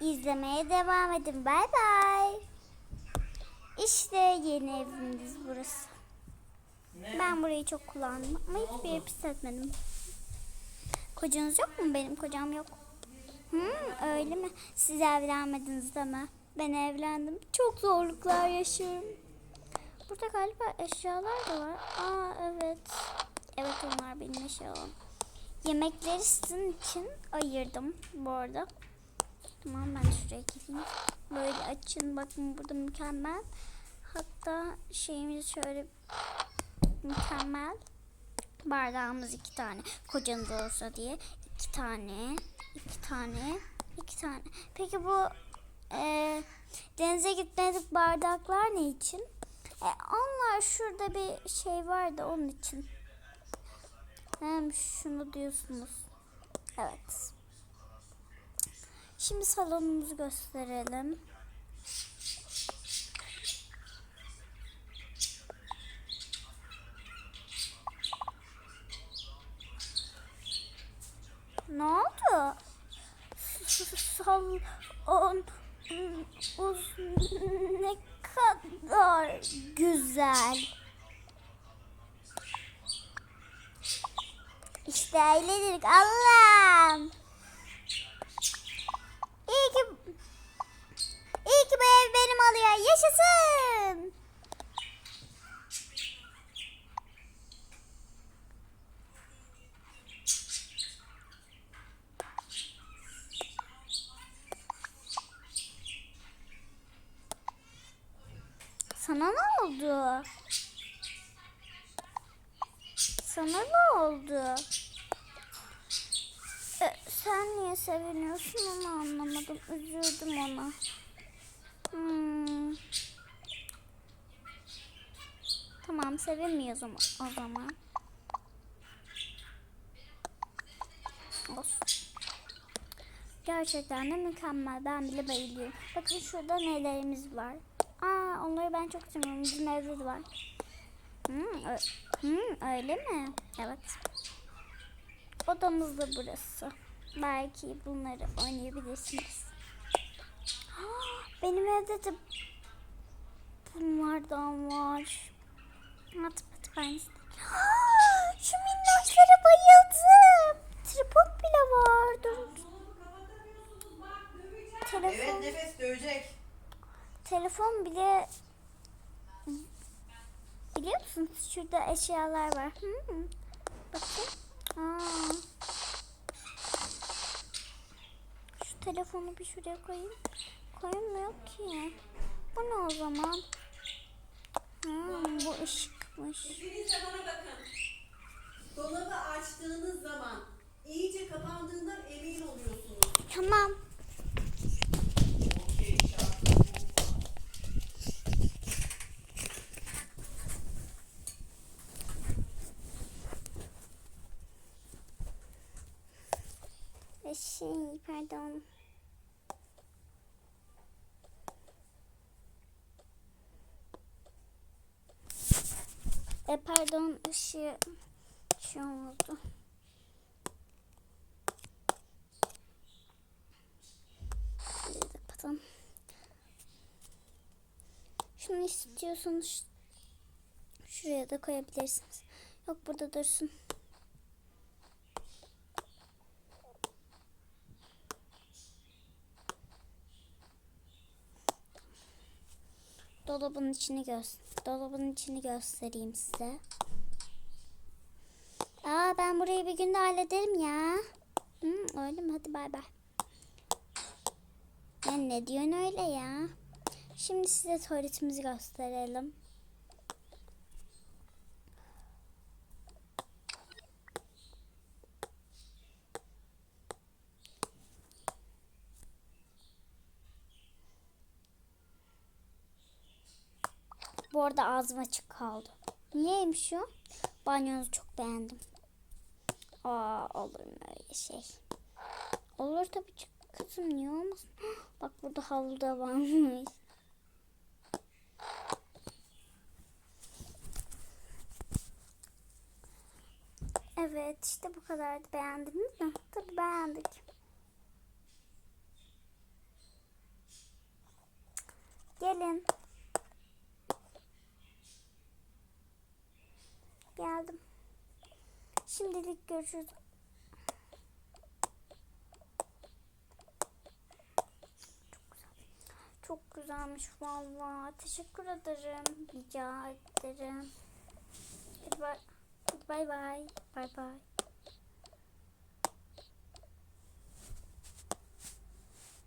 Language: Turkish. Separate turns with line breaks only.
izlemeye devam edin. Bay bay. İşte yeni evimiz burası. Ben burayı çok kullandım ama hiçbir yeri pis etmedim. Kocanız yok mu? Benim kocam yok. Hmm, öyle mi? Siz evlenmediniz mi? Ben evlendim. Çok zorluklar yaşıyorum. Burada galiba eşyalar da var. Aa evet. Evet onlar benim eşyalarım. Yemekleri sizin için ayırdım bu arada. Tamam ben şuraya gideyim. Böyle açın bakın burada mükemmel. Hatta şeyimiz şöyle mükemmel. Bardağımız iki tane. Kocanız olsa diye. iki tane. iki tane. iki tane. Peki bu e, denize gitmedik bardaklar ne için? E, onlar şurada bir şey vardı onun için. Hem şunu diyorsunuz. Evet. Şimdi salonumuzu gösterelim. Ne oldu? Salon ne kadar güzel. İşte öyledir Allah'ım. İyi ki iyi ki bu ev benim oluyor. Yaşasın. Sana ne oldu? Sana ne oldu? E, sen niye seviniyorsun onu anlamadım. Üzüldüm ona. Hmm. Tamam sevinmiyoruz o o zaman. Olsun. Gerçekten de mükemmel. Ben bile bayılıyorum. Bakın şurada nelerimiz var. Aa onları ben çok seviyorum. Bizim evde de var. Hmm, hmm, öyle mi? Evet. Odamız da burası. Belki bunları oynayabilirsiniz. Benim evde de bunlardan var. Hadi hadi ben Şu minnoşlara bayıldım. Tripod bile var. Telefon,
Evet nefes dövecek.
Telefon bile Biliyor musunuz? Şurada eşyalar var. Hmm. Bakın. Aa. Şu telefonu bir şuraya koyayım. Koyulmuyor ki. Bu ne o zaman? Hmm, bu ışıkmış.
İkiniz de bana bakın. Dolabı açtığınız zaman iyice kapandığından emin oluyorsunuz.
Tamam.
Okey
E, Şey pardon. E pardon ışığı şey oldu. Kapatalım. Şunu istiyorsanız şuraya da koyabilirsiniz. Yok burada dursun. Dolabın içini göz dolabın içini göstereyim size. Aa ben burayı bir günde hallederim ya. Hı, öyle mi? Hadi bay bay. Ya ne diyorsun öyle ya? Şimdi size tuvaletimizi gösterelim. Bu arada ağzım açık kaldı. Niyeymiş o? Banyonuzu çok beğendim. Aa olur mu öyle şey? Olur tabii ki kızım niye olmasın? Bak burada havlu da varmış. Evet işte bu kadardı beğendiniz mi? Tabii beğendik. Gelin. Görüşürüz. Çok güzel. Çok güzelmiş vallahi. Teşekkür ederim. Rica ederim. Bay bay. Bay bay.